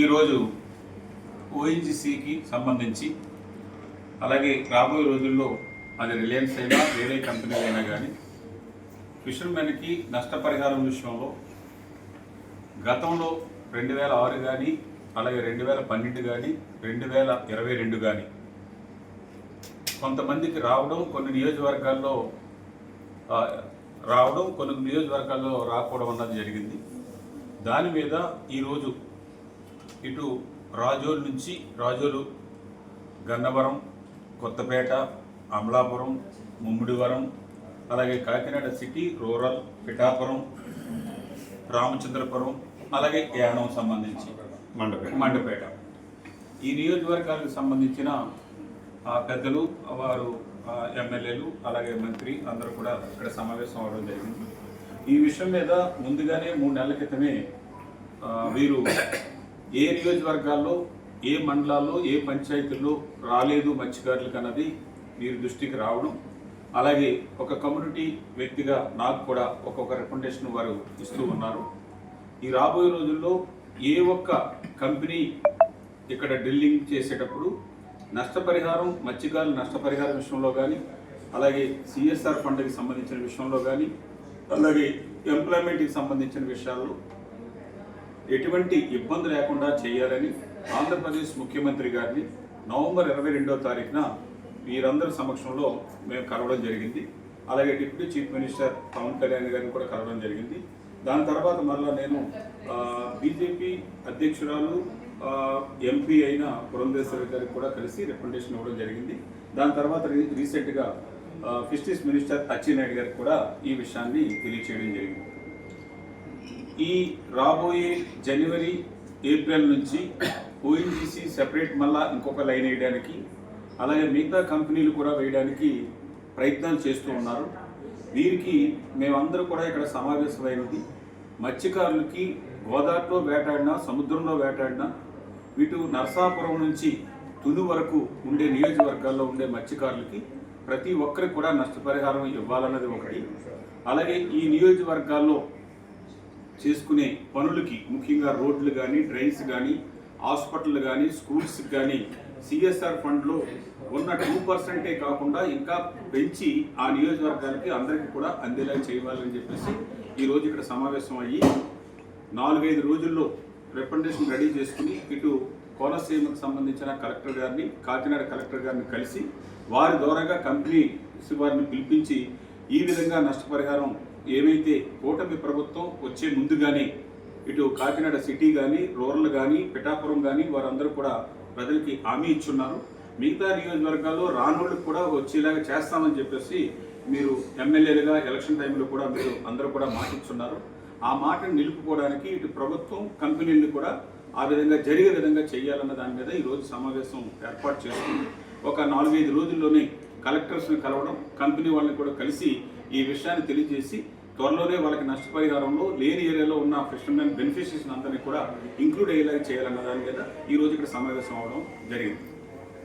ఈరోజు ఓఎన్జీసీకి సంబంధించి అలాగే రాబోయే రోజుల్లో అది రిలయన్స్ అయినా వేరే కంపెనీలు అయినా కానీ ఫిషర్మెన్కి నష్టపరిహారం విషయంలో గతంలో రెండు వేల ఆరు కానీ అలాగే రెండు వేల పన్నెండు కానీ రెండు వేల ఇరవై రెండు కానీ కొంతమందికి రావడం కొన్ని నియోజకవర్గాల్లో రావడం కొన్ని నియోజకవర్గాల్లో రాకపోవడం అన్నది జరిగింది. దాని మీద ఈరోజు ఇటు రాజోలు నుంచి రాజోలు గన్నవరం కొత్తపేట అమలాపురం ముమ్మిడివరం అలాగే కాకినాడ సిటీ రూరల్ పిఠాపురం రామచంద్రపురం అలాగే యానం సంబంధించి మండపేట. మండపేట. ఈ నియోజకవర్గాలకు సంబంధించిన ఆ, పెద్దలు వారు ఎమ్మెల్యేలు అలాగే మంత్రి అందరూ కూడా ఇక్కడ సమావేశం అవడం జరిగింది. ఈ విషయం మీద ముందుగానే మూడు నెలల క్రితమే వీరు ఏ నియోజకవర్గాల్లో ఏ మండలాల్లో ఏ పంచాయతీల్లో రాలేదు మత్స్యకారులకు అన్నది మీరు దృష్టికి రావడం. అలాగే ఒక కమ్యూనిటీ వ్యక్తిగా నాకు కూడా ఒక్కొక్క రికమెండేషన్ వారు ఇస్తూ ఉన్నారు. ఈ రాబోయే రోజుల్లో ఏ ఒక్క కంపెనీ ఇక్కడ డ్రిల్లింగ్ చేసేటప్పుడు నష్టపరిహారం మత్స్యకారుల నష్టపరిహారం విషయంలో కానీ అలాగే సిఎస్ఆర్ ఫండ్కి సంబంధించిన విషయంలో కానీ అలాగే ఎంప్లాయ్మెంట్కి సంబంధించిన విషయాల్లో ఎటువంటి ఇబ్బంది లేకుండా చేయాలని ఆంధ్రప్రదేశ్ ముఖ్యమంత్రి గారిని నవంబర్ ఇరవై రెండో తారీఖున వీరందరి సమక్షంలో మేము కలవడం జరిగింది. అలాగే deputy chief minister Pawan Kalyan గారిని కూడా కలవడం జరిగింది. దాని తర్వాత మళ్ళీ నేను బీజేపీ అధ్యక్షురాలు ఎంపీ అయిన పురంధేశ్వరి గారికి కూడా కలిసి రికమెండేషన్ ఇవ్వడం జరిగింది. దాని తర్వాత రీసెంట్గా ఫిస్టిస్ మినిస్టర్ అచ్చెన్నాయుడు గారికి కూడా ఈ విషయాన్ని తెలియచేయడం జరిగింది. ఈ రాబోయే జనవరి ఏప్రిల్ నుంచి ఓఎన్జీసీ సెపరేట్ మళ్ళా ఇంకొక లైన్ వేయడానికి అలాగే మిగతా కంపెనీలు కూడా వేయడానికి ప్రయత్నాలు చేస్తూ ఉన్నారు. వీరికి మేమందరూ కూడా ఇక్కడ సమావేశమైనది. మత్స్యకారులకి గోదావరిలో వేటాడినా సముద్రంలో వేటాడినా వీటు నరసాపురం నుంచి తుని వరకు ఉండే నియోజకవర్గాల్లో ఉండే మత్స్యకారులకి ప్రతి ఒక్కరికి కూడా నష్టపరిహారం ఇవ్వాలన్నది ఒకటి. అలాగే ఈ నియోజకవర్గాల్లో చేసుకునే పనులకి ముఖ్యంగా రోడ్లు కానీ డ్రైన్స్ కానీ హాస్పిటల్ కానీ స్కూల్స్ కానీ సిఎస్ఆర్ ఫండ్లో ఉన్న టూ పర్సెంటే కాకుండా ఇంకా పెంచి ఆ నియోజకవర్గాలకి అందరికీ కూడా అందేలా చేయాలని చెప్పేసి ఈరోజు ఇక్కడ సమావేశం అయ్యి నాలుగైదు రోజుల్లో రిప్రజెంటేషన్ రెడీ చేసుకుని ఇటు కోనసీమకు సంబంధించిన కలెక్టర్ గారిని కాకినాడ కలెక్టర్ గారిని కలిసి వారి ద్వారాగా కంపెనీ వారిని పిలిపించి ఈ విధంగా నష్టపరిహారం ఏవైతే కూటమి ప్రభుత్వం వచ్చే ముందుగానే ఇటు కాకినాడ సిటీ కానీ రూరల్ కానీ పిఠాపురం కానీ వారందరూ కూడా ప్రజలకి హామీ ఇచ్చున్నారు. మిగతా నియోజకవర్గాల్లో రానోళ్ళకి కూడా వచ్చేలాగా చేస్తామని చెప్పేసి మీరు ఎమ్మెల్యేలుగా ఎలక్షన్ టైంలో కూడా మీరు అందరూ కూడా మాటిచ్చున్నారు. ఆ మాటను నిలుపుకోవడానికి ఇటు ప్రభుత్వం కంపెనీలు కూడా ఆ విధంగా జరిగే విధంగా చేయాలన్న దాని మీద ఈ రోజు సమావేశం ఏర్పాటు చేసుకుంది. ఒక నాలుగైదు రోజుల్లోనే కలెక్టర్స్ని కలవడం కంపెనీ వాళ్ళని కూడా కలిసి ఈ విషయాన్ని తెలియజేసి త్వరలోనే వాళ్ళకి నష్టపరిహారంలో లేని ఏరియాలో ఉన్న ఫిషర్మెన్ బెనిఫిషరీస్ అందరినీ కూడా ఇంక్లూడ్ అయ్యేలాగా చేయాలన్న దాని మీద ఈ రోజు ఇక్కడ సమావేశం అవడం జరిగింది.